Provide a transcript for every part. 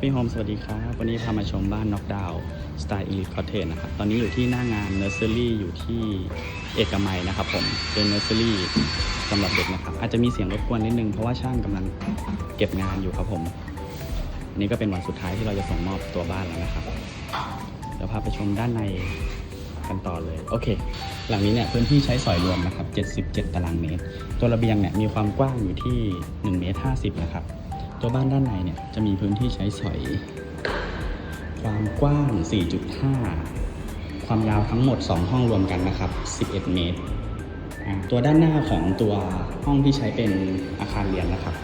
Happy Home สวัสดีครับ วันนี้พามาชมบ้านน็อกดาวน์สไตล์ Elite Cottage นะครับ ตอนนี้อยู่ที่หน้างาน Nursery อรี่อยู่ที่เอกมัยนะครับผม เป็น Nursery สำหรับเด็กนะครับ อาจจะมีเสียงรบกวนนิดนึง เพราะว่าช่างกำลังเก็บงานอยู่ครับผม อันนี้ก็เป็นวันสุดท้ายที่เราจะส่งมอบตัวบ้านแล้วนะครับ เดี๋ยวพาไปชมด้านในกันต่อเลย โอเค หลังนี้เนี่ยพื้นที่ใช้สอยรวมนะครับ77 ตารางเมตร ตัวระเบียงเนี่ยมีความกว้างอยู่ที่1เมตร50นะครับ ตัวบ้านด้านในเนี่ยจะมีพื้นที่ใช้สอย ความกว้าง 4.5 ความยาวทั้งหมด 2 ห้องรวมกันนะครับ 11 เมตร ตัวด้านหน้าของตัวห้องที่ใช้เป็นอาคารเรียนนะครับ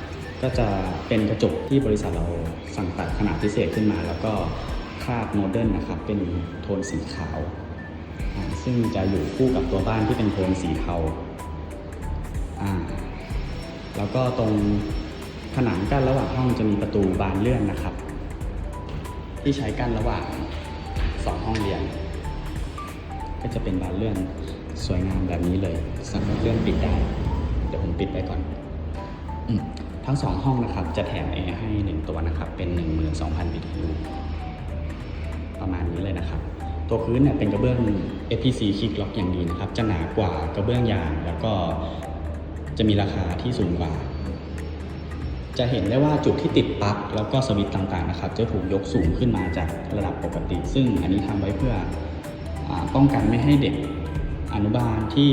ก็จะเป็นกระจกที่บริษัทเราสั่งตัดขนาดพิเศษขึ้นมา แล้วก็คาดโมเดิร์นนะครับ เป็นโทนสีขาว ซึ่งจะอยู่คู่กับตัวบ้านที่เป็นโทนสีเทาแล้วก็ตรง ผนังกั้นระหว่างห้องจะมีประตูบานเลื่อนนะครับ ที่ใช้กั้นระหว่างสองห้องเรียน ก็จะเป็นบานเลื่อนสวยงามแบบนี้เลย สามารถเลื่อนปิดได้ เดี๋ยวผมปิดไว้ก่อนอทั้งสองห้องนะครับ จะแถมแอร์ให้หนึ่งตัวนะครับ เป็น 12,000 BTU ประมาณนี้เลยนะครับ ตัวพื้นเนี่ยเป็นกระเบื้อง FPC คิกล็อกอย่างดีนะครับ จะหนากว่ากระเบื้องยางแล้วก็จะมีราคาที่สูงกว่า จะเห็นได้ว่าจุดที่ติดปลั๊กแล้วก็สวิตช์ต่างๆนะครับ จะถูกยกสูงขึ้นมาจากระดับปกติ ซึ่งอันนี้ทำไว้เพื่ออป้องกันไม่ให้เด็กอนุบาลที่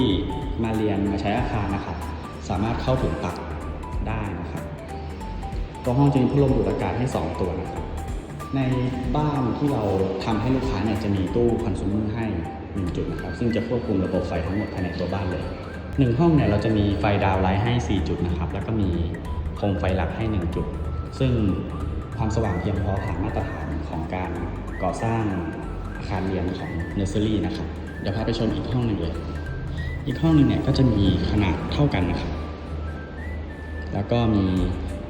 มาเรียนมาใช้อาคารนะครับ สามารถเข้าถึงปลั๊กได้นะครับตัวห้องจะมีพัดลมดูดอากาศให้ 2 ตัวนะครับ ในบ้านที่เราทำให้ลูกค้าเนี่ยจะมีตู้คอน sumer ให้1จุดนะครับ ซึ่งจะควบคุมระบบไฟทั้งหมดภายในตัวบ้านเลย1ห้องเนี่ยเราจะมีไฟดาวไลท์ให้ 4 จุดนะครับ แล้วก็มี คมไฟหลักให้ 1 จุด ซึ่งความสว่างเพียงพอผ่านมาตรฐานของการก่อสร้างอาคารเรียนของเนอร์เซอรี่นะครับ เดี๋ยวพาไปชมอีกห้องหนึ่งเลย อีกห้องหนึ่งเนี่ยก็จะมีขนาดเท่ากันนะครับ แล้วก็มี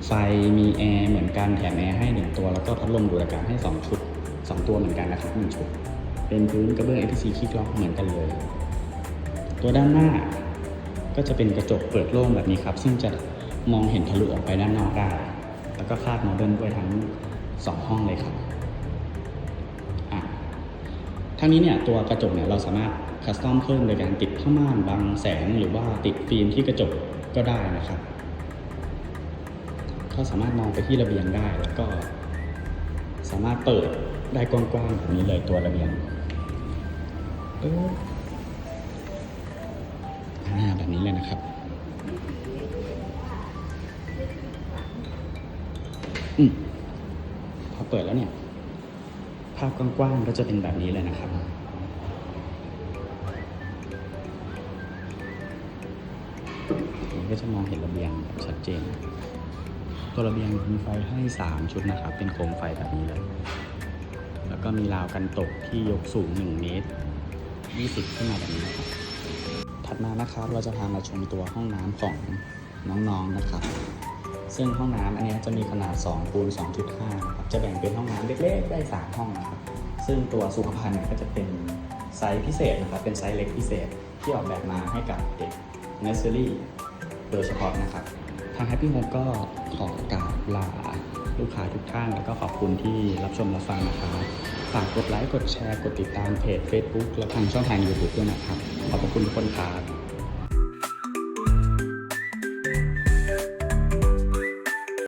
ไฟมีแอร์เหมือนกันแถมแอร์ให้หนึ่งตัว แล้วก็พัดลมดูดอากาศให้ 2 ชุด 2 ตัวเหมือนกันนะครับหนึ่งชุด เป็นพื้นกระเบื้อง FPC คิกล็อกเหมือนกันเลย ตัวด้านหน้าก็จะเป็นกระจกเปิดโล่งแบบนี้ครับ ซึ่งจะ มองเห็นทะลุออกไปด้านนอกได้ แล้วก็คาดโมเดิร์นด้วยทั้ง 2 ห้องเลยครับทั้งนี้เนี่ยตัวกระจกเนี่ยเราสามารถคัสตอมเพิ่มโดยการติดผ้าม่านบังแสงหรือว่าติดฟิล์มที่กระจกก็ได้นะครับก็สามารถมองไปที่ระเบียงได้แล้วก็ สามารถเปิดได้กว้างๆแบบนี้เลยตัวระเบียงเอออ่าแบบนี้เลยนะครับ พอเปิดแล้วเนี่ย ภาพกว้างๆก็จะเป็นแบบนี้เลยนะครับ ก็จะมองเห็นระเบียงแบบชัดเจน ตัวระเบียงมีไฟให้ 3 ชุดนะครับ เป็นโคมไฟแบบนี้เลย แล้วก็มีราวกันตกที่ยกสูง 1 เมตร 20 ขึ้นมาแบบนี้ครับถัดมานะครับเราจะพามาชมตัวห้องน้ำของน้องๆนะครับ ซึ่งห้องน้ำอันนี้จะมีขนาด2คูณ2.5นะครับจะแบ่งเป็นห้องน้ำเล็กๆได้ 3 ห้องนะครับซึ่งตัวสุขภัณฑ์เนี่ยก็จะเป็นไซส์พิเศษนะครับเป็นไซส์เล็กพิเศษที่ออกแบบมาให้กับเด็ก nursery โดยเฉพาะนะครับ ทาง Happy Home ก็ขอกราบลาลูกค้าทุกท่าน แล้วก็ขอบคุณที่รับชมรับฟังนะครับฝากกดไลค์กดแชร์กดติดตามเพจ Facebook และทางช่องทาง YouTube ด้วยนะครับ ขอบคุณทุกคนครับ